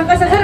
Hanggang sa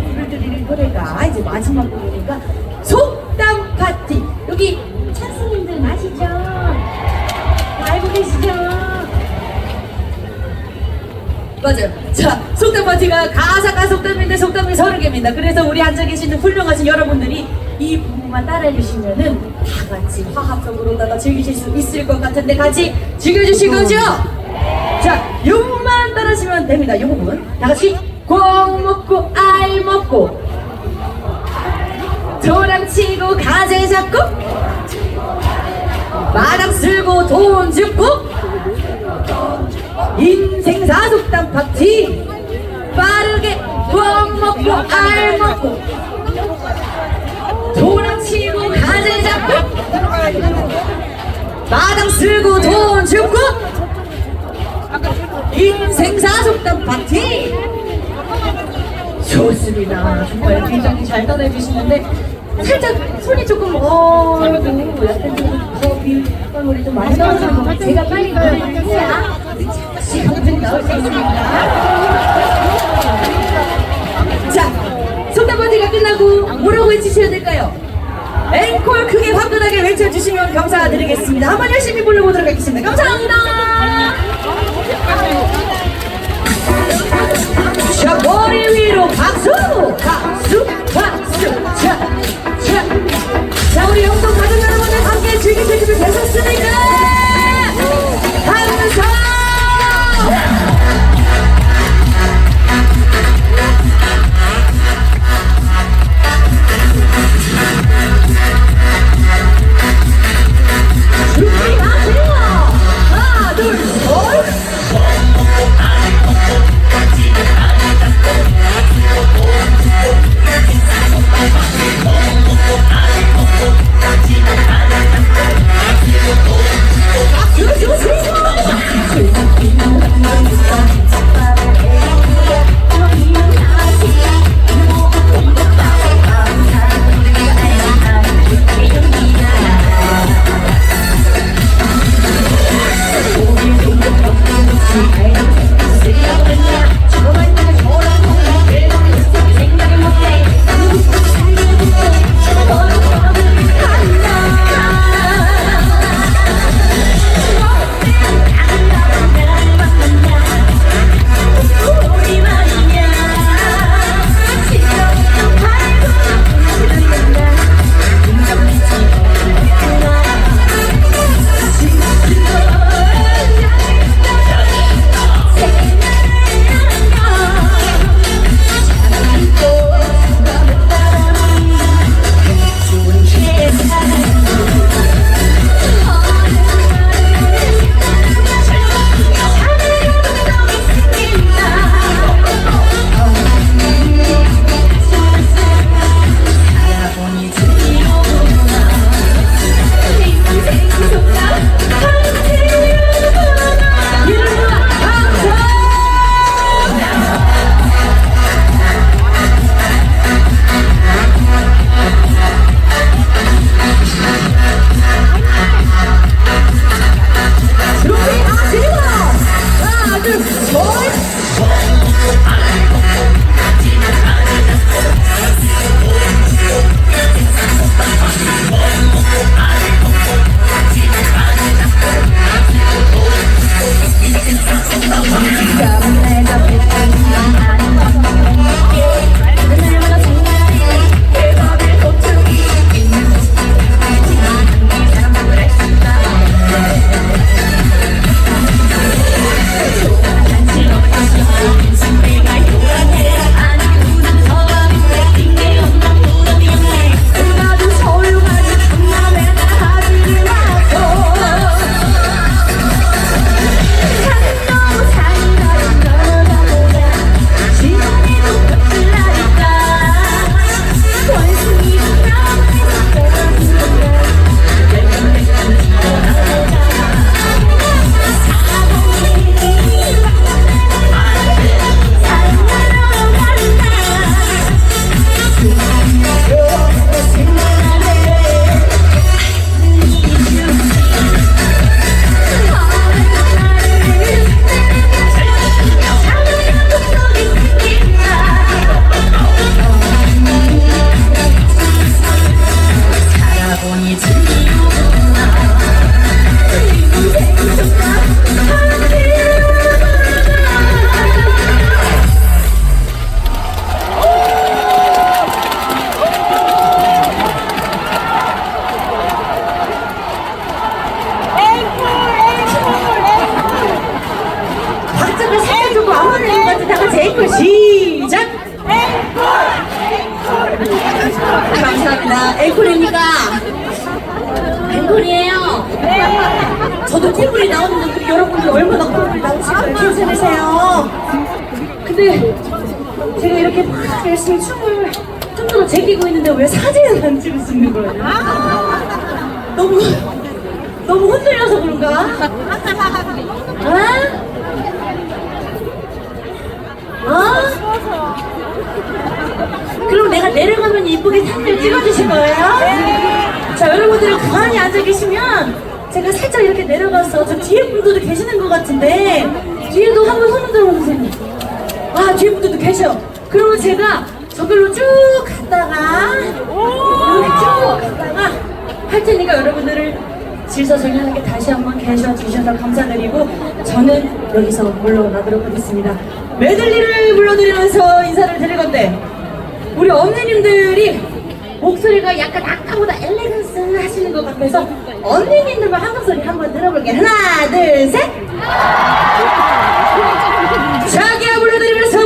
이번에 불러드리는 노래가 이제 마지막 노래니까 속담 파티 여기 찬스님들 아시죠? 알고 계시죠? 맞아요. 자, 속담 파티가 가사가 속담인데 속담이 서른 개입니다. 그래서 우리 앉아 계시는 훌륭하신 여러분들이 이 부분만 따라해 주시면은 다 같이 화합적으로다가 즐기실 수 있을 것 같은데 같이 즐겨주실 거죠? 자, 요 부분만 따라하시면 됩니다. 요 부분. 다 같이 꽝 먹고 알 먹고. 도랑치고 가재 잡고. 마당 쓸고 돈 줍고. 인생 사속담 파티. 빠르게 꽉 먹고 알 먹고. 도랑치고 가재 잡고. 마당 쓸고 돈 줍고. 인생 사속담 파티 좋습니다. 정말 굉장히 잘 따라해주시는데 살짝 손이 조금 어 약간 좀더 비방울이 좀 많이 같아요. 제가 빨리 해야 지금 나올 수 있습니다 자 속담번지가 끝나고 뭐라고 외치셔야 될까요? 앵콜 크게 화끈하게 외쳐주시면 감사드리겠습니다. 한번 열심히 불러보도록 하겠습니다. 감사합니다 자 머리 위로 박수! 박수 박수. 자, 자, 자 우리 영동 가족 여러분들 함께 즐기실 준비 되셨습니까? 제끼고 있는데 왜 사진을 안 찍을 수 있는 거예요? 너무 너무 흔들려서 그런가? 아? 아? 그럼 내가 내려가면 이쁘게 사진을 찍어주실 거예요? 자, 여러분들은 가만히 앉아 계시면 제가 살짝 이렇게 내려가서 저 뒤에 분들도 계시는 것 같은데 뒤에도 한번 손 흔들어 보세요. 아, 뒤에 분들도 계셔. 그러면 제가 저길로 쭉 갔다가 이렇게 쭉 갔다가 할 테니까 여러분들을 질서정연하게 다시 한번 계셔 주셔서 감사드리고 저는 여기서 물러나도록 하겠습니다. 메들리를 불러드리면서 인사를 드릴 건데 우리 언니님들이 목소리가 약간 아까보다 엘레강스 하시는 것 같아서 언니님들만 한국 소리 한번 들어볼게요. 하나, 둘, 셋. 자기야 불러드리면서